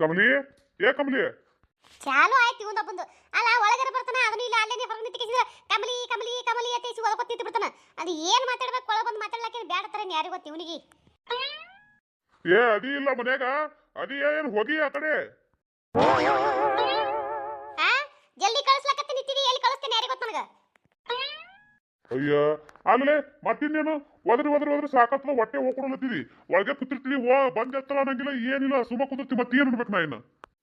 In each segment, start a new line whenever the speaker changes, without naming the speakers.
ಕಮಲಿ ಏ ಕಮಲಿ?
ಚಾಲು ಆಯ್ತು ಇವಂದ ಬಂದು ಅಲ್ಲ ಒಳಗರ ಬರ್ತಾನ ಅದನ್ನ ಇಲ್ಲ ಅಲ್ಲೇ ಹೊರಗೆ ನಿಂತಿಕಿಸಿದ ಕಮಲಿ ಕಮಲಿ ಕಮಲಿ ಅಂತ ಇಸಿ ಒಳಗೆ ನಿಂತು ಬಿಡ್ತಾನ ಅದು ಏನ್ ಮಾತಾಡ್ಬೇಕು ಒಳಗೆ ಬಂದು ಮಾತಾಡ್ಲಕ್ಕೆ ಬ್ಯಾಡತಾರ ಯಾರಿಗೆ ಗೊತ್ತು ಇವನಿಗೆ.
ಏ ಅದಿ ಇಲ್ಲ ಮನ್ಯಾಗ. ಅದಿ ಏನು ಹೋಗಿ ಆ ಕಡೆ?
ಆ? ಜಲ್ದಿ ಕಳಿಸ್ಲಕತ್ತೆ ನಿಂತಿದಿ ಎಲ್ಲಿ ಕಳಿಸ್ತೇನೆ ಯಾರಿಗೆ ಗೊತ್ತು ನನಗೆ?
ಅಯ್ಯ ಆಮೇಲೆ ಮತ್ತಿನ್ನೇನು ಒದ್ರಿ ಒದ್ರಿ ಒದ್ರಿ ಸಾಕತ್ಲ ಹೊಟ್ಟೆ ಹೋಗ್ಕೊಡಲತ್ತಿದಿ ಒಳಗೆ ಕುತ್ತಿರ್ತೀವಿ ಓ ಬಂದ್ ಎತ್ತಲ ಅನ್ನಂಗಿಲ್ಲ ಏನಿಲ್ಲ ಸುಮ್ಮ ಕೂತಿರ್ತಿ ಮತ್ತೆ ಏನ್ ಅನ್ಬೇಕು ನಾ ಇನ್ನ?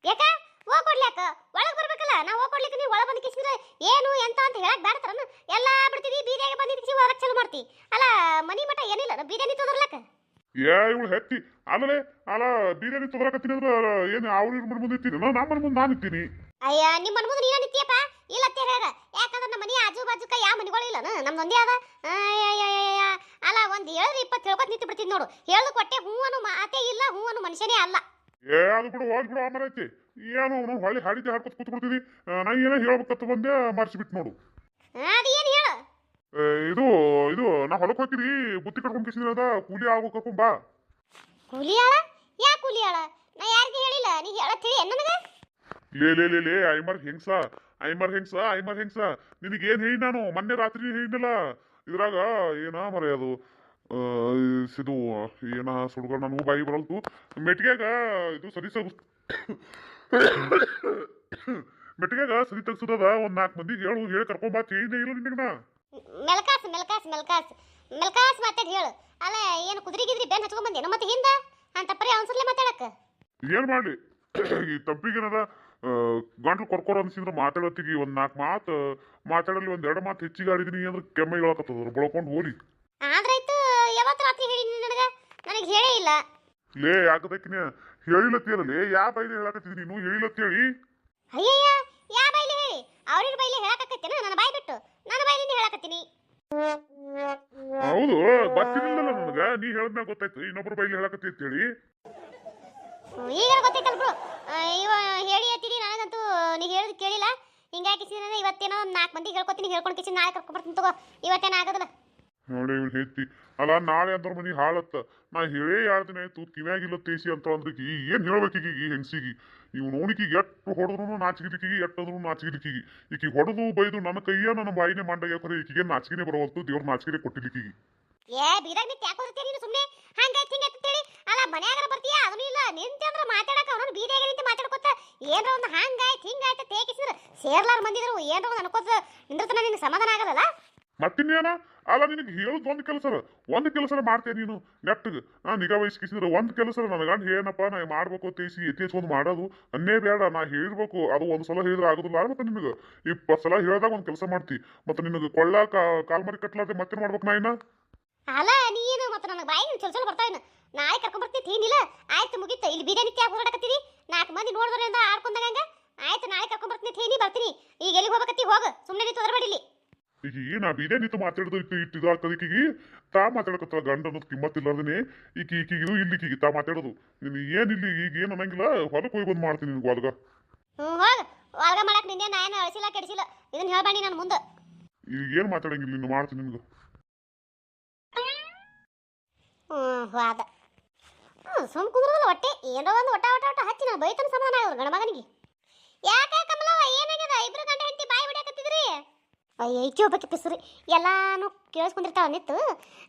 ಯಾಕ? ಹೋಗ್ ಕೊಡ್ಲ್ಯಾಕ ಒಳಗೆ ಬರ್ಬೇಕಲ್ಲ ನಾ ಕೊಡ್ಲಿಕ್ಕೆ ನೀ ಒಳಗ್ ಬಂದು ಕಿಸಿದ್ರೆ ಏನು ಎಂತ ಅಂತ ಹೇಳಕ್ ತರನ ಎಲ್ಲ ಬಿಡ್ತೀವಿ ಬೀದಿಯಾಗ ಬಂದು ಕಿಸಿ ಹೊರಗ್ ಚಲು ಮಾಡ್ತಿ. ಅಲ್ಲ ಮನಿ ಮಠ ಏನಿಲ್ಲ ಬೀದಿಯಾನಿ ತೊದರ್ಲಕ
ಏ ಇವಳು ಹೆತ್ತಿ. ಆಮೇಲೆ ಅಲ್ಲ ಬಿರಿಯಾನಿ ತೊದರಕತ್ತೀನಿ ಅಂದ್ರೆ ಏನು ಅವ್ರ ಮುಂದೆ ಇರ್ತೀನಿ ನಮ್ಮ ಮನೆ ಮುಂದೆ ನಾನು ಇರ್ತೀನಿ
ಅಯ್ಯ ನಿಮ್ಮ ಮನೆ ಮುಂದೆ ನೀನ ನಿಂತಿಯಪ್ಪ ಇಲ್ಲ ಅತ್ತೆ ಹೇಳ ಯಾಕಂದ್ರೆ ನಮ್ಮ ಮನೆ ಆಜು ಬಾಜುಕ ಯಾವ ಮನೆಗಳು ಇಲ್ಲ. ನಮ್ದೊಂದೇ ಅದ. ಅಲ್ಲ ಒಂದ್ ಹೇಳಿದ್ರೆ ಇಪ್ಪತ್ತು ಹೇಳ್ಕೊತ ನಿಂತು ಬಿಡ್ತೀನಿ ನೋಡು. ಹೇಳು ಕೊಟ್ಟೆ ಹೂ ಮಾತೆ ಮಾತೇ ಇಲ್ಲ ಹೂ ಅನ್ನೋ ಮನುಷ್ಯನೇ ಅಲ್ಲ.
ಏ ಅದು ಬಿಡು ಹೋಗಿ ಬಿಡು ಐತಿ ಏನು ನಾವು ಹೊಳ್ಳಿ ಹಾಡಿದ್ದೆ ಹಾಡ್ಕೊತ ಕೂತ್ಬಿಡ್ತೀವಿ ನಾ ಏನೋ ಹೇಳ್ಬೇಕಂತ ಬಂದೆ ಮರ್ಸಿಬಿಟ್ಟು ನೋಡು.
ಅದು ಏನು ಹೇಳು?
ಇದು ಇದು ನಾ ಹೊಲಕ್ಕೆ ಹೋಗ್ತೀನಿ. ಬುತ್ತಿ ಕಟ್ಕೊಂಡು ಕಿಸಿದ್ರದ ಕೂಲಿ ಆಗೋ ಕರ್ಕೊಂಡ್ ಬಾ.
ಕೂಲಿಯಾಳ ಯಾ ಕೂಲಿ ಕೂಲಿಯಾಳ ನಾ ಯಾರಿಗೆ ಹೇಳಿಲ್ಲ. ನೀ ಹೇಳತ್ತೀವಿ ನನಗೆ?
ಲೇ ಲೇ ಲೇ ಲೇ ಐಮರ್ ಹೆಂಗ್ಸ? ಐಮರ್ ಹೆಂಗ್ಸ? ಐಮರ್ ಹೆಂಗ್ಸ? ನಿನಗೇನು ಏನ್ ಹೇಳಿ ನಾನು? ಮೊನ್ನೆ ರಾತ್ರಿ ಹೇಳಿನಲ್ಲ ಇದ್ರಾಗ ಏನ ಮರೆ ಅದು? ಇದು ಏನ ಸುಡ್ಗ ನನಗೂ ಬಾಯಿ ಬರಲ್ತು. ಮೆಟ್ಗ್ಯಾಗ ಇದು ಸರಿ ಸಗು ಮೆಟ್ಗ್ಯಾಗ ಸರಿ ತಗ್ಸುದದ? ಒಂದ್ ನಾಲ್ಕು ಮಂದಿ ಹೇಳು ಹೇಳಿ ಕರ್ಕೊಂಡ್ ಬಾ ಚೇಂಜ್ ಇಲ್ಲ ನಿನಗೆ ನಾ.
ಮೆಲ್ಕಾಸ್ ಮೆಲ್ಕಾಸ್ ಮೆಲ್ಕಾಸ್. ಮೆಲ್ಕಾಸ್ ಮಾತಾಡಿ ಹೇಳು. ಅಲ್ಲ ಏನು ಕುದುರೆ ಗಿದ್ರಿ ಬೆನ್ ಹಚ್ಕೊಂಡ್ ಬಂದೇನು ಮತ್ತೆ ಹಿಂದ? ಅಂತ ಪರಿ ಅವನ್ಸರ್ಲೆ ಮಾತಾಡಕ.
ಏನ್ ಮಾಡ್ಲಿ? ಈ ತಂಪಿಗೇನದ ಗಂಟ್ಲು ಕೊರ್ಕೊರ ಅನ್ಸಿದ್ರೆ ಮಾತಾಡತ್ತಿಗಿ ಒಂದ್ ನಾಲ್ಕು ಮಾತು ಮಾತಾಡಲಿ ಒಂದ್ ಎರಡು ಮಾತು ಹೆಚ್ಚಿಗೆ ಆಡಿದೀನಿ ಅಂದ್ರೆ ಕೆಮ್ಮ ಹೇಳಕತ್ತದ ಬಳ್ಕೊಂಡು ಹೋಲಿ
ಆದ್ರಾಯ್ತು ಯಾವತ್ತು ರಾತ್ರಿ ಹೇಳಿ ನನಗೆ? ನನಗೆ ಹೇಳೇ ಇಲ್ಲ.
ಲೇ ಯಾಕದಕ್ಕಿನ? ಹೇಳಿಲತ್ತೇನಲೇ ಯಾ ಬೈಲಿ ಹೇಳಕತ್ತಿದ್ ನೀನು? ಹೇಳಿಲತ್ತೇಳಿ
ಅಯ್ಯಯ್ಯ ಯಾ ಬೈಲಿ ಹೇಳಿ? ಅವ್ರಿನ ಬೈಲಿ ಹೇಳಕತ್ತೇನ? ನನ್ನ ಬಾಯಿ ಬಿಟ್ಟು. ನನ್ನ ಬೈಲಿಂದ ಹೇಳಕತ್ತೀನಿ.
ಹೌದು ಗೊತ್ತಿರಲಿಲ್ಲ ನನಗ. ನೀ ಹೇಳಿದ್ಮ್ಯಾಗ ಗೊತ್ತಾಯ್ತು. ಇನ್ನೊಬ್ರು ಬೈಲಿ ಹೇಳಕತ್ತಿ ಅಂತೇಳಿ.
ಈಗ ಗೊತ್ತೈತಲ್ ಬ್ರೋ ಇವ ಹೇಳಿ ಹೇಳ್ತೀನಿ ನನಗಂತೂ ನೀ ಹೇಳಿದ್ ಕೇಳಿಲ್ಲ. ಹಿಂಗಾಗಿ ಸೀರೆ ಇವತ್ತೇನೋ ನಾಲ್ಕು ಮಂದಿ ಹೇಳ್ಕೊತೀನಿ, ಹೇಳ್ಕೊಂಡು ಕಿಸಿ ನಾಳೆ ಕರ್ಕೊಂಡ್ಬರ್ತೀನಿ ತಗೋ. ಇವತ್ತೇನ ಆಗೋದಿಲ್ಲ.
ನೋಡಿ ಇವ್ನು ಹೇಳ್ತಿ ಅಲ್ಲ, ನಾಳೆ ಅಂದ್ರ ಮನೆ ಹಾಳತ್ತ. ನಾ ಹೇಳೇ ಹೇಳ್ತೀನಿ ಆಯ್ತು ಕಿವ್ಯಾಗಿಲ್ಲ ತೇಸಿ ಅಂತ ಅಂದ್ರಿಕಿ ಏನು ಹೇಳ್ಬೇಕೀಗ ಈ ಹೆಂಗ್ಸಿಗಿ? ಇವ್ ನೋಣಿಕಿಗೆ ಎಟ್ಟು ಹೊಡೆದ್ರು ನಾಚಿಗಿಲಿಕ್ಕಿಗೆ ಎಟ್ಟದ್ರು ನಾಚಿಗಿಲಿಕ್ಕಿಗೆ ಈಕಿ ಹೊಡೆದು ಬೈದು ನನ್ನ ಕೈಯ ನನ್ನ ಬಾಯಿನೇ ಮಂಡಾಗ ಖರೆ ಈಕಿಗೆ ನಾಚಿಕೆನೆ ಬರವಲ್ತು, ದೇವ್ರ ನಾಚಿಕೆನೆ ಕೊಟ್ಟಿಲಿಕ್ಕಿಗೆ
ಏ ಬೀದಾಗ ನಿಂತು ಯಾಕೆ ಹೋಗ್ತೀಯ ನೀನು ಸುಮ್ಮನೆ ಹಂಗಾಯ್ತು ಹಿಂಗಾಯ್ತು ಅಂತೇಳಿ? ಅಲ್ಲ, ಮನ್ಯಾಗಾರ ಬರ್ತೀಯ? ಅದನ್ನೂ ಇಲ್ಲ. ನಿಂತೆ ಅಂದ್ರೆ ಮಾತಾಡಕ ಅವನು ಬೀದಾಗ ನಿಂತು ಮಾತಾಡ್ಕೊತ ಏನ್ರ ಒಂದು ಹಂಗಾಯ್ತು ಹಿಂಗಾಯ್ತು ತೇಕಿಸಿದ್ರು ಸೇರ್ಲಾರ ಬಂದಿದ್ರು ಏನರ ಒಂದು ಅನ್ಕೋತ ನಿಂದ್ರತನ ನಿನ್ಗೆ ಸಮಾಧಾನ ಆಗಲ್ಲ
ಮತ್ತಿನ್ನೇನ? ಅಲ್ಲ, ನಿನಗೆ ಹೇಳೋದು ಒಂದು ಕೆಲಸ ಒಂದು ಕೆಲಸ ಮಾಡ್ತೇನೆ ನೀನು? ನೆಟ್ಟಗೆ ನಾ ನಿಗಾ ವಹಿಸ್ಕಿಸಿದ್ರೆ ಒಂದು ಕೆಲಸ ನನ್ನ ಗಂಡ ಏನಪ್ಪ, ನಾ ಮಾಡ್ಬೇಕು ತೇಸಿ ಎತ್ತೇಸ್ಕೊಂಡು ಮಾಡೋದು. ಅನ್ನೇ ಬೇಡ, ನಾ ಹೇಳ್ಬೇಕು. ಅದು ಒಂದು ಸಲ ಹೇಳಿದ್ರೆ ಆಗೋದಿಲ್ಲ ಮತ್ತೆ ನಿನಗೆ? ಇಪ್ಪತ್ತು ಸಲ ಹೇಳಿದಾಗ ಒಂದು ಕೆಲಸ ಮಾಡ್ತಿ. ಮತ್ತೆ ನಿನಗೆ ಕೊಳ್ಳ ಕಾಲ್ ಮರಿ ಕಟ್ಲಾರ್ದೆ ಮತ್ತೆ ಮಾಡ್ಬೇಕು ನಾ ಇನ್ನ?
ಅಲ್ಲ ನೀನು ಮತ್ತೆ ನನಗೆ ಬಾಯಿ ಚಲ ಚಲ ಬರ್ತಾವೇನು ನಾಳೆ ಕರ್ಕೊಂಡ್ ಬರ್ತೀನಿ ಏನಿಲ್ಲ ಆಯ್ತು ಮುಗೀತು. ಇಲ್ಲಿ ಬೀದ ನಿತ್ಯ ಹೋರಾಡಕತ್ತೀರಿ ನಾಲ್ಕು ಮಂದಿ ನೋಡಿದ್ರೆ ಅಂತ ಆಡ್ಕೊಂಡಾಗ ಆಯ್ತು ನಾಳೆ ಕರ್ಕೊಂಡ್ ಬರ್ತೀನಿ ಥೇನಿ ಬರ್ತೀನಿ. ಈಗ ಎಲ್ಲಿಗೆ ಹೋಗಕತ್ತಿ ಹೋಗು. ಸುಮ್ಮನೆ ನಿಂತು ಹೊರಬೇಡಿ ಇಲ್ಲಿ
ಈಗ ನಾ ಬೀದೇ ನಿಂತು ಮಾತಾಡಿದ್ರು ಇಟ್ಟು ಇಟ್ಟು ಇದಾಗ್ತದೆ ಈಕಿಗೆ. ತಾ ಮಾತಾಡಕತ್ತಲ್ಲ ಗಂಡ ಅನ್ನೋದು ಈ ಈಕಿ ಈಕಿಗೆ ಇದು ಇಲ್ಲಿ ಈಕಿಗೆ ತಾ ಮಾತಾಡೋದು. ನೀನು ಏನಿಲ್ಲ ಈಗ ಏನು ಅನ್ನಂಗಿಲ್ಲ. ಹೊಲಕ್ಕೆ ಹೋಗಿ ಬಂದು ಮಾಡ್ತೀನಿ ನಿನ್ಗೆ ಹೊಲ್ಗ
ಹ್ಞೂ ಹೋಗು. ಒಳಗ ಮಾಡಕ್ಕೆ ನಿನ್ನೆ ನಾನು ಅಳಿಸಿಲ್ಲ ಕೆಡಿಸಿಲ್ಲ. ಇದನ್ನ ಹೇಳ್ಬೇಡಿ ನಾನು ಮುಂದೆ.
ಈಗ ಏನು ಮಾತಾಡಂಗಿಲ್ಲ ನಿನ್ನ ಮಾಡ್ತೀನಿ ನಿನ್ಗೆ.
ಹೋದ ಸುಮ್ ಕುಂದ್ರದಲ್ಲ ಹೊಟ್ಟೆ. ಏನೋ ಒಂದು ಒಟ್ಟ ಒಟ್ಟ ಒಟ್ಟ ಹಚ್ಚಿ ನಾನು ಬೈತನ ಸಮಾಧಾನ ಆಗೋದು ಗಣ ಮಗನಿಗೆ. ಯಾಕೆ ಕಮಲವ್ವ ಏನಾಗ್ಯದ ಇಬ್ರು ಗಂಡ ಹೆಂಡತಿ ಬಾಯಿ ಬಿಡಕತ್ತಿದ್ರಿ ಅಯ್ಯ ಐಚೋ ಒಬ್ಬಕ್ಕೆ ಪಿಸ್ರಿ ಎಲ್ಲಾನು ಕೇಳಿಸ್ಕೊಂಡಿರ್ತಾವ ನಿತ್ತು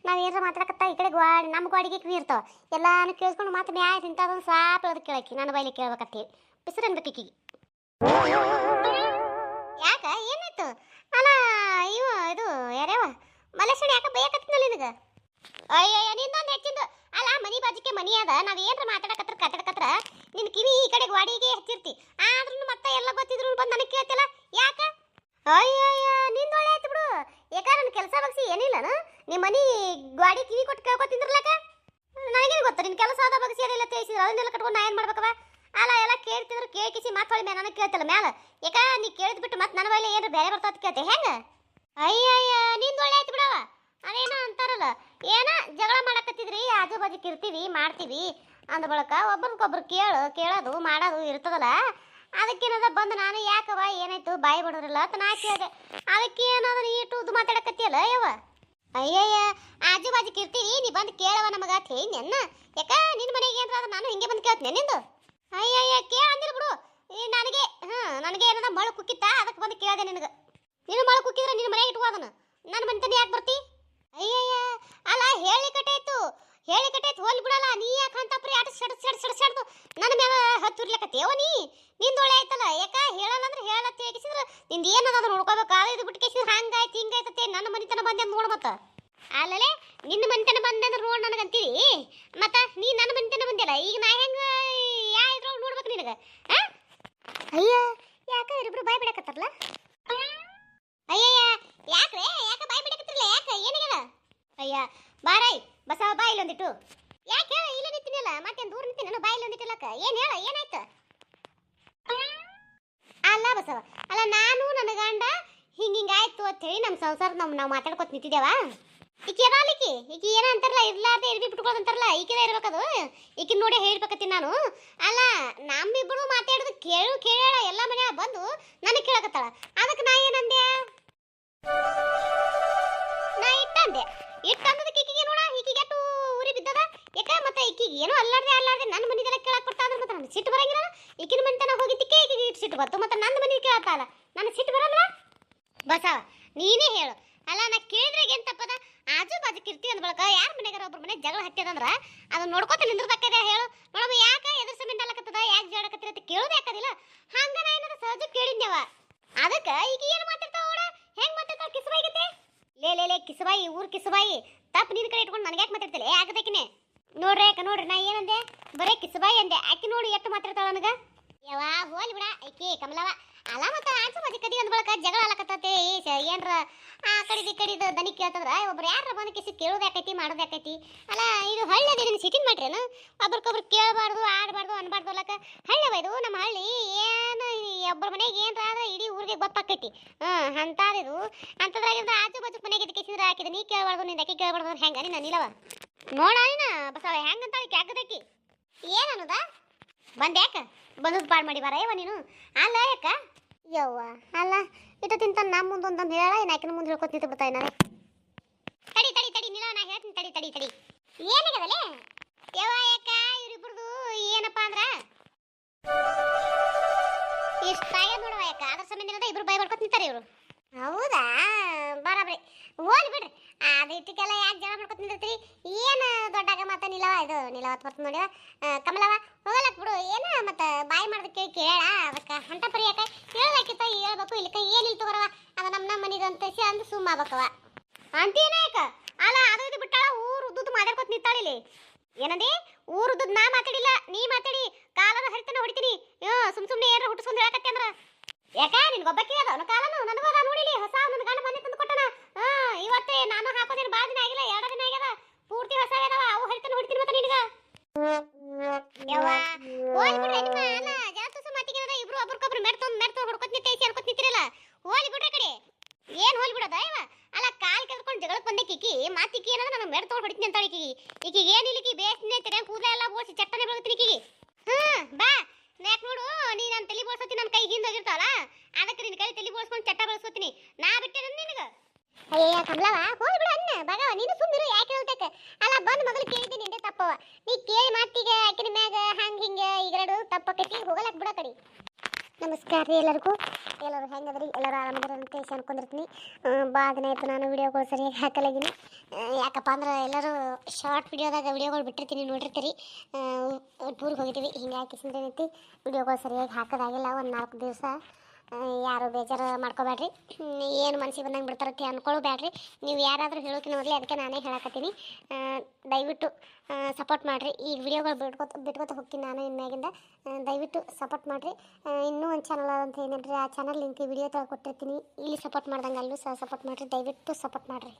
ನಾವು ಏನಾರ ಮಾತಾಡಕತ್ತ? ಈ ಕಡೆ ಗ್ವಾಡಿ ನಮ್ಮ ಗ್ವಾಡಿಗೆ ಕಿವಿ ಇರ್ತಾವ. ಎಲ್ಲಾನು ಕೇಳಿಸ್ಕೊಂಡು ಮತ್ತೆ ನ್ಯಾಯ ತಿಂತಾದೊಂದು ಸಾಪ್ ಹೇಳೋದು ಕೇಳಕ್ಕೆ ನಾನು ಬೈಲಿ ಕೇಳ್ಬೇಕತ್ತೀವಿ ಪಿಸ್ರಿ ಅನ್ಬೇಕು ಈಕಿಗೆ. ಯಾಕ? ಏನಾಯ್ತು ಅಲ್ಲ, ಇವ, ಇದು, ಯಾರ್ಯಾವ? ಮಲೇಶನ್ ಯಾಕೆ ಬೈಯಕತ್ತಿನಲ್ಲ ನಿನಗೆ? ಅಯ್ಯಯ್ಯ ನಿನ್ನೊಂದು ಹೆಚ್ಚಿದ್ದು ಅಲ್ಲ, ಮನಿ ಬಾಜಿಕೆ ಮನಿ ಅದ. ನಾವ್ ಏನ್ರ ಮಾತಾಡಕತ್ರ ಕಟ್ಟಡಕತ್ರ ನಿನ್ ಕಿವಿ ಈ ಕಡೆ ಗ್ವಾಡಿಗೆ ಹಚ್ಚಿರ್ತಿ. ಆದ್ರೂ ಮತ್ತೆ ಎಲ್ಲ ಗೊತ್ತಿದ್ರು ಬಂದು ನನಗೆ ಕೇಳ್ತಿಲ್ಲ. ಯಾಕ? ಅಯ್ಯಯ್ಯ, ನಿನ್ ಒಳ್ಳೆ ಆಯ್ತು ಬಿಡು. ಯಾಕ ನನ್ನ ಕೆಲಸ ಬಗ್ಸಿ ಏನಿಲ್ಲನ? ನಿಮ್ಮ ಮನಿ ಗ್ವಾಡಿ ಕಿವಿ ಕೊಟ್ಟು ಕೇಳ್ಕೊತಿದ್ರಲಕ? ನನಗೇನು ಗೊತ್ತು, ನಿನ್ ಕೆಲಸ ಅದ ಬಗ್ಸಿ ಏನಿಲ್ಲ ತೇಸಿದ್ರು ಅದನ್ನೆಲ್ಲ ಕಟ್ಕೊಂಡು ನಾ ಏನು ಮಾಡ್ಬೇಕವ? ಅಲ್ಲ, ಎಲ್ಲ ಕೇಳ್ತಿದ್ರು, ಕೇಳ್ಕಿಸಿ ಮತ್ತೆ ಹೊಳಿ ಮೇಲೆ ನನಗೆ ಕೇಳ್ತಿಲ್ಲ ಮ್ಯಾಲ. ಯಾಕ ನೀ ಕೇಳಿದ್ ಬಿಟ್ಟು ಮತ್ತೆ ನನ್ನ ಬೈಲಿ ಏನ್ರ ಬೇರೆ ಬರ್ತಾವ ಕೇಳ್ತೆ. ಹೆಂಗ? ಅಯ್ಯಯ್ಯ, ನಿಂದ ಒಳ್ಳೆ ಆಯ್ತು ಬಿಡವ. ಅದೇನೋ ಅಂತಾರಲ್ಲ. ಏನ ಜಗಳ ಮಾಡಕತ್ತಿದ್ರಿ? ಆಜು ಬಾಜುಕ್ ಇರ್ತೀವಿ, ಮಾಡ್ತೀವಿ. ಅಂದ ಬಳಕ ಒಬ್ಬರಿಗೊಬ್ರು ಕೇಳು, ಕೇಳೋದು, ಮಾಡೋದು ಇರ್ತದಲ್ಲ? ಅದಕ್ಕೇನದ ಬಂದು ನಾನು ಯಾಕವ ಏನಾಯ್ತು, ಬಾಯಿ ಬಿಡೋರಿಲ್ಲ ಅಂತ ನಾ ಕೇಳಿದೆ. ಅದಕ್ಕೆ ನೀ ಇಟ್ಟು ಇದು ಮಾತಾಡಕತ್ತಿಯಲ್ಲ ಯವ ಅಯ್ಯಯ್ಯ, ಆಜು ಬಾಜುಕ್ ಇರ್ತೀವಿ, ನೀ ಬಂದು ಕೇಳವ ನಮಗ ಅಂತ ಹೇಳಿ ಯಾಕ ನಿನ್ನ ಮನೆಗೆ ಏನಾದ್ರೆ ನಾನು ಹಿಂಗೆ ಬಂದು ಕೇಳ್ತೀನಿ ನಿಂದು? ಅಯ್ಯಯ್ಯ, ಕೇಳ ಅಂದಿಲ್ಲ ಬಿಡು. ನನಗೆ ಹ್ಞೂ ನನಗೆ ಏನದ ಮಳು ಕುಕ್ಕಿತ್ತ? ಅದಕ್ಕೆ ಬಂದು ಕೇಳಿದೆ ನಿನಗೆ. ನೀನು ಮಳು ಕುಕ್ಕಿದ್ರೆ ನಿನ್ನ ಮನೆಗೆ ಇಟ್ಕೋ ಅದನ್ನು. ನನ್ನ ಮನೆ ಯಾಕೆ ಬರ್ತಿ? ಅಯ್ಯಯ್ಯ, ಅಲ್ಲ ಹೇಳಿ ಕಟ್ಟೈತು ಹೇಳಿ ಕಟ್ಟಾಯ್ತು ಹೋಲ್ ಬಿಡಲ್ಲ. ನೀ ಯಾಕೆ ಅಂತ ಪ್ರಿ ಆಟ ಸಡ್ ಸಡ್ ಸಡ್ ಸಡ್ದು ನನ್ನ ಮೇಲೆ ಓ ನೀ, ನಿಂದ ಒಳ್ಳೆ ಆಯ್ತಲ್ಲ. ಯಾಕ ಹೇಳಲ್ಲ ಅಂದ್ರೆ ಹೇಳತ್ತೆ ಹೇಗಿಸಿದ್ರ ನಿಂದ ಏನದ ಅದು ನೋಡ್ಕೋಬೇಕು. ಇದು ಬಿಟ್ಟು ಕೇಸಿದ್ರೆ ಹಂಗಾಯ್ತು, ಹಿಂಗಾಯ್ತತ್ತೆ. ನನ್ನ ಮನಿತನ ಬಂದೆ ನೋಡು ಮತ್ತೆ ಅಲ್ಲಲೇ, ನಿನ್ನ ಮನಿತನ ಬಂದೆ ಅಂದ್ರೆ ನೋಡು ನನಗಂತೀರಿ. ಮತ್ತೆ ನೀ ನನ್ನ ಮನಿತನ ಬಂದಿಲ್ಲ ಈಗ ನಾ ಹೆಂಗೆ ಯಾ ಇದ್ರೊಳಗೆ ನೋಡ್ಬೇಕು ನಿನಗೆ? ಅಯ್ಯ, ಯಾಕೆ ಇರಿಬ್ರು ಬಾಯ್ ಬಿಡಕತ್ತಾರಲ್ಲ ಅಯ್ಯಯ್ಯ ಯಾಕ್ರೆ ಯಾಕ ಬಾಯ್ ಬಿಡಕತ್ತಿರಲ್ಲ ಯಾಕ ಏನಿಗಲ್ಲ ಅಯ್ಯ ಬಾರೈ ಬಸವ ಬಾ ಇಲ್ಲೊಂದಿಟ್ಟು ಯಾಕೆ ಹೇಳ, ಇಲ್ಲ ನಿಂತಿನಲ್ಲ ಮತ್ತೆ ದೂರ ನಿಂತೀನಿ ನಾನು ಬಾಯಿಲ್ ಒಂದಿಟ್ಟಿಲ್ಲಕ ಏನು ಹೇಳ, ಏನಾಯ್ತು? ಅಲ್ಲ ಬಸವ, ಅಲ್ಲ ನಾನು, ನನ್ನ ಗಂಡ, ಹಿಂಗೆ ಹಿಂಗಾಯ್ತು ಅಂತ ಹೇಳಿ ನಮ್ಮ ಸಂಸಾರ ನಮ್ಮ ನಾವು ಮಾತಾಡ್ಕೊತ ನಿಂತಿದ್ದೇವ? ಈಕಿ ಏನಾಲಿಕ್ಕಿ ಈಕಿ? ಏನೋ ಅಂತಾರಲ್ಲ, ಇರ್ಲಾರ್ದೆ ಇರ್ಬಿ ಬಿಟ್ಕೊಳ್ಳೋದು ಅಂತಾರಲ್ಲ ಈಕಿದ ಇರ್ಬೇಕದು. ಈಕಿನ ನೋಡಿ ಹೇಳ್ಬೇಕತ್ತೀನಿ ನಾನು. ಅಲ್ಲ ನಮ್ಮಿಬ್ಬರು ಮಾತಾಡೋದು ಕೇಳು ಕೇಳ ಎಲ್ಲ ಮನ್ಯಾಗ ಬಂದು ನನಗೆ ಕೇಳಕತ್ತಾಳ. ಅದಕ್ಕೆ ನಾ ಏನಂದೆ ನಾ ಇಟ್ಟಂದೆ. ಇಟ್ಟಂದದಕ್ಕೆ ಕಿಕ್ಕಿಗೆ ನೋಡ, ಈಕಿಗೆ ಅಟ್ಟು ಊರಿ ಬಿದ್ದದ. ಯಾಕ ಮತ್ತೆ ಈಕಿಗೆ ಏನೋ ಅಲ್ಲಾಡ್ದೆ ಅಲ್ಲಾಡ್ದೆ ನನ್ನ ಮನಿದೆಲ್ಲ ಕೇಳಕ್ ಕೊಡ್ತಾ ಅಂದ್ರೆ ಮತ್ತೆ ನನಗೆ ಸಿಟ್ಟು ಬರಂಗಿಲ್ಲ. ಈಕಿನ ಮನಿತನ ಹೋಗಿದ್ದಕ್ಕೆ ಈಕಿಗೆ ಸಿಟ್ಟು ಬಂತು ಮತ್ತೆ ನನ್ನ ಮನೆ ಕೇಳತ್ತಲ್ಲ ನನಗೆ ಸಿಟ್ಟು ಬರಲ್ಲ? ಬಸವ, ನೀನೇ ಹೇಳು. ಅಲ್ಲ, ನಾ ಕೇಳಿದ್ರೆ ಏನ್ ತಪ್ಪದ? ಆಜು ಬಾಜು ಕಿರ್ತಿ ಅಂದ ಬಳಕ ಯಾರ ಮನೆಗಾರ ಒಬ್ಬರ ಮನೆ ಜಗಳ ಹಾಕ್ಯದಂದ್ರ ಅದನ್ನ ನೋಡ್ಕೊತ ನಿಂದ್ರದಕ್ಕದ ಹೇಳು ನೋಡಮ್ಮ ಯಾಕ ಎದ್ರ ಸಮಿಂದ ಅಲ್ಲಕತ್ತದ ಯಾಕೆ ಜಗಳಕತ್ತೀರ ಅಂತ ಕೇಳೋದು ಯಾಕದಿಲ್ಲ ಹಂಗ ನಾ ಏನಾರ ಸಹಜ ಕೇಳಿದ್ನೇವ ಅದಕ್ಕ ಈಗ ಏನು ಮಾತಾಡ್ತಾವ ಅವಳ ಹೆಂಗ್ ಮಾತಾಡ್ತಾವ ಕಿಸಬಾಯಿಗತ್ತೆ ಲೇ ಲೇ ಲೇ ಕಿಸಬಾಯಿ ಊರ್ ಕಿಸಬಾಯಿ ತಪ್ಪು ನಿನ್ ಕಡೆ ಇಟ್ಕೊಂಡು ನನಗೆ ಯಾಕೆ ಮಾತಾಡ್ತಿಲ್ಲ ಆಗದಕ್ಕಿನೇ ನೋಡ್ರಿ, ನಾ ಏನಂದೆ? ಬರೇ ಕಿಸಬಾಯಿ ಅಂದೆ. ಆಕಿ ನೋಡಿ ಎಷ್ಟು ಮಾತಾಡ್ತಾಳ ನನಗ. ಯವಾ ಹೋಲಿ ಬಿಡ. ಐಕಿ ಕಮಲವ ಅಲ್ಲ ಮತ್ತೆ ಆಚು ಮದಿ ಕದಿ ಅಂದ ಬಳಕ ಜಗಳ ಆಲಕತ್ತತೆ. ಏನ್ರ ಆ ಕಡಿದ ಕಡಿದ ದನಿ ಕೇಳ್ತದ್ರ. ಒಬ್ರು ಯಾರ ಬಂದ ಕಿಸಿ ಕೇಳೋದಾಕೈತಿ ಮಾಡೋದಾಕೈತಿ ಅಲ್ಲ, ಇದು ಹಳ್ಳಿ ಅದನ್ನ ಸಿಟಿನ್ ಮಾಡ್ರೇನು? ಒಬ್ರಿಗೊಬ್ರು ಕೇಳಬಾರ್ದು, ಆಡಬಾರ್ದು, ಅನ್ಬಾರ್ದು ಅಲ್ಲಕ ಹಳ್ಳಿ ಇದು, ನಮ್ಮ ಹಳ್ಳಿ. ಏನು ಒಬ್ಬರ ಮನೆಗೆ ಏನ್ರ ಆದ್ರೆ ಇಡೀ ಊರಿಗೆ ಗೊತ್ತಾಕೈತಿ. ಹ್ಮ್ ಅಂತಾರಿದು ಅಂತದ್ರಾಗಿಂದ ಆಚು ಬಾಜು ಮನೆಗೆ ಕಿಸಿದ್ರ ಹಾಕಿದ ನೀ ಕೇಳಬಾರ್ದು ನಿಂದಕ್ಕೆ ಕೇಳಬಾರ್ದು ಅಂದ್ರೆ ಹೆಂಗ ನಿನ್ನ ನಿಲವ ನೋಡ ನೀನ, ಬಸವ, ಹೆಂಗಂತಾಳಿ ಕ್ಯಾಕದಕ್ಕಿ ಏನು ಅನುದ ಯಾಕ? ಬಂದದ್ ಪಾಡ್ ಮಾಡಿ ಬರ, ಯವ್ವ ನೀನು. ಅಲ್ಲ ಯಾಕ? ಯವ್ವ, ಅಲ್ಲ ಇಟ ತಿಂತ ನಮ್ಮ ಮುಂದೆ ಒಂದೊಂದು ಹೇಳ ಏನು ಆಕಿನ ಮುಂದೆ ಹೇಳ್ಕೊತ ನಿಂತು ಬಿಡ್ತಾ ನಾನು ತಡಿ ತಡಿ ತಡಿ ನಿಲ್ಲ ನಾ ಹೇಳ್ತೀನಿ, ತಡಿ ತಡಿ ತಡಿ. ಏನಾಗದಲೆ ಯವ್ವ, ಯಾಕ? ಇವ್ರಿಬ್ರದು ಏನಪ್ಪ ಅಂದ್ರ? ಇಷ್ಟಾಗ ನೋಡುವ ಯಾಕ? ಅದ್ರ ಸಂಬಂಧ ಇಬ್ರು ಬಾಯ್ ಮಾಡ್ಕೊತ ನಿಂತಾರೆ ಇವರು. ಹೌದಾ? ಬರಬ್ರಿ ಹೋಲ್ ಬಿಡ್ರಿ. ಅದು ಇಟ್ಟಕ್ಕೆಲ್ಲ ಯಾಕೆ ಜಗಳ ಮಾಡ್ಕೊತ ನಿಂತಿರ್ತೀರಿ ಏನು ದೊಡ್ಡಾಗ ಮತ್ತೆ ನಿಲವ ಇದು? ನಿಲವತ್ ಬರ್ತ ನೋಡಿ ಕಮಲವ, ಹೋಗಲಕ್ ಬಿಡು. ಏನು ಮತ್ತೆ ಬಾಯಿ ಮಾಡ್ದಕ್ಕೆ ಕೇಳ. ಅದಕ್ಕ ಹಂಟ ಪರಿ ಯಾಕ? ಹೇಳಲಾಕಿತ್ತ, ಹೇಳ್ಬೇಕು. ಕೈ ಏನಿಲ್ಲ ತಗೋರವ ಅದು ನಮ್ಮ ನಮ್ಮ ಮನೆಗೆ ಅಂತ ಅಂದು ಸುಮ್ಮ ಆಗ್ಬೇಕವ ಅಂತೀನ ಯಾಕ? ಅಲ್ಲ, ಅದು ಇದು ಬಿಟ್ಟಾಳ, ಊರು ಉದ್ದುದ್ದು ಮಾತಾಡ್ಕೊತ ನಿಂತಾಳ ಇಲ್ಲಿ. ಏನಂದಿ? ಊರು ಉದ್ದುದ್ದು ನಾ ಮಾತಾಡಿಲ್ಲ, ನೀ ಮಾತಾಡಿ. ಕಾಲನ ಹರಿತನ ಹೊಡಿತೀನಿ. ಸುಮ್ ಸುಮ್ಮನೆ ಏನಾರ ಹುಟ್ಟಿಸ್ಕೊಂಡು ಹೇಳಕತ್ತೆ ಅಂದ್ರ? ಯಾಕ? ನಿನ್ಗೊಬ್ಬಕ್ಕೆ ಅದ. ಅವನ ಕಾಲನು ನನಗೂ ಅದ ನೋಡಿಲಿ. ಹೊಸ ನನ್ನ ಗಂಡ ಮನೆ ತಂದು ಕೊಟ್ಟಣ ಹಾ ಇವತ್ತೇ ನಾನು ಹಾಕೋದಿನ ಬಾ ದಿನ ಆಗಿಲ್ಲ. ಎರಡು ದಿನ ಆಗ್ಯದ. ಪೂರ್ತಿ ಹೊಸ ಅದಾವ ಅವು ಹರಿತನ ಹೊಡಿತೀನಿ ಮತ್ತೆ ನಿನಗ. ಇಬ್ರು, ಒಬ್ರಿಗೊಬ್ರು ಮೆಡ್ತೊಂದ್ ಮೆಡ್ತೊಂದ್ ಹೊಡ್ಕೊತ್ ನಿಂತೈತಿ ಹೋಲಿ ಬಿಡ್ರಿ ಕಡೆ. ಏನ್ ಹೋಲಿ ಬಿಡೋದ ಇವ ಅಲ್ಲ, ಕಾಲ್ ಕೆದ್ಕೊಂಡು ಜಗಳಕ್ಕೆ ಬಂದೆ ಕಿಕ್ಕಿ ಮಾತಿಕ್ಕಿ ಏನದ ನಾನು ಮೆಡ್ ಹೊಡಿತೀನಿ ಅಂತಾಳೆ ಈಕಿಗೆ ಈಕಿಗೆ ಏನಿಲ್ಲ ಈಕಿ ಬೇಸ್ನೆ ತೆರೆ ಬೋಸಿ ಚಟ್ಟನೆ ಬೆಳಗ್ತೀನಿ ಈಕಿಗೆ ಹ್ಮ್, ಬಾ. ಯಾಕೆ ನೋಡು ನೀ ನನ್ನ ತಲೆ ಬೋಳ್ಸತ್ತಿ ನನ್ನ ಕೈ ಹಿಂದೆ ಹೋಗಿರ್ತಾವಲ್ಲ ಅದಕ್ಕೆ ನಿನ್ನ ಕೈ ತಲೆ ಬೋಳ್ಸ್ಕೊಂಡು ಚಟ್ಟ ಬೆಳೆಸ್ಕೊತೀನಿ ನಾ ಬಿಟ್ಟೆ ನಿನಗ ಅಯ್ಯ ಕಮಲವ ಹೋಲ್ ಬಿಡು ಅನ್ನ. ಬಗವ ನೀನು ಸುಮ್ಮಿರು ಯಾಕೆ ಹೇಳ್ತಕ? ಅಲ್ಲ, ಬಂದು ಮೊದಲು ಕೇಳಿದ್ದೀನಿ ನಿಂದೆ ತಪ್ಪವ ನೀ ಕೇಳಿ ಮಾತಿಗೆ ಆಕಿನ ಮ್ಯಾಗ ಹಂಗೆ ಹಿಂಗ ಈಗರಡು ತಪ್ಪಕೈತಿ ಹೋಗಲಕ್ ಬಿಡ ಕಡಿ. ನಮಸ್ಕಾರ ರೀ ಎಲ್ಲರಿಗೂ. ಎಲ್ಲರೂ ಹೆಂಗದ್ರಿ? ಎಲ್ಲರೂ ಆರಾಮದ್ರ ಅಂತ ಅನ್ಕೊಂಡಿರ್ತೀನಿ. ಭಾಳ ದಿನ ಆಯಿತು ನಾನು ವಿಡಿಯೋಗಳು ಸರಿಯಾಗಿ ಹಾಕಲಾಗಿನಿ ಯಾಕಪ್ಪ ಅಂದ್ರೆ ಎಲ್ಲರೂ ಶಾರ್ಟ್ ವೀಡಿಯೋದಾಗ ವೀಡಿಯೋಗಳು ಬಿಟ್ಟಿರ್ತೀನಿ ನೋಡಿರ್ತೀರಿ. ಟೂರ್ಗೆ ಹೋಗಿದ್ದೀವಿ. ಹಿಂಗಾಗಿ ಕಿಸಿಂದ ವಿಡಿಯೋಗಳು ಸರಿಯಾಗಿ ಹಾಕೋದಾಗಿಲ್ಲ. ಒಂದು ನಾಲ್ಕು ದಿವಸ ಯಾರು ಬೇಜಾರು ಮಾಡ್ಕೋಬೇಡ್ರಿ. ಏನು ಮನಸ್ಸಿಗೆ ಬಂದಂಗೆ ಬಿಡ್ತಾರತ್ತೆ ಅನ್ಕೊಳ್ಳೋಬೇಡ್ರಿ ನೀವು ಯಾರಾದರೂ ಹೇಳೋಕಿನ ಮೊದಲೇ ಅದಕ್ಕೆ ನಾನೇ ಹೇಳಕತ್ತೀನಿ. ದಯವಿಟ್ಟು ಸಪೋರ್ಟ್ ಮಾಡಿರಿ. ಈ ವಿಡಿಯೋಗಳು ಬಿಟ್ಕೊತ ಬಿಟ್ಕೊತ ಹೋಗ್ತೀನಿ ನಾನು ಇನ್ಮ್ಯಾಗಿಂದ. ದಯವಿಟ್ಟು ಸಪೋರ್ಟ್ ಮಾಡಿರಿ. ಇನ್ನೂ ಒಂದು ಚಾನಲ್ ಅಂತ ಏನಂದ್ರೆ ಆ ಚಾನಲ್ ಲಿಂಕ್ ವಿಡಿಯೋ ಕೊಟ್ಟಿರ್ತೀನಿ. ಇಲ್ಲಿ ಸಪೋರ್ಟ್ ಮಾಡ್ದಂಗೆ ಅಲ್ಲೂ ಸಹ ಸಪೋರ್ಟ್ ಮಾಡಿರಿ. ದಯವಿಟ್ಟು ಸಪೋರ್ಟ್ ಮಾಡಿರಿ.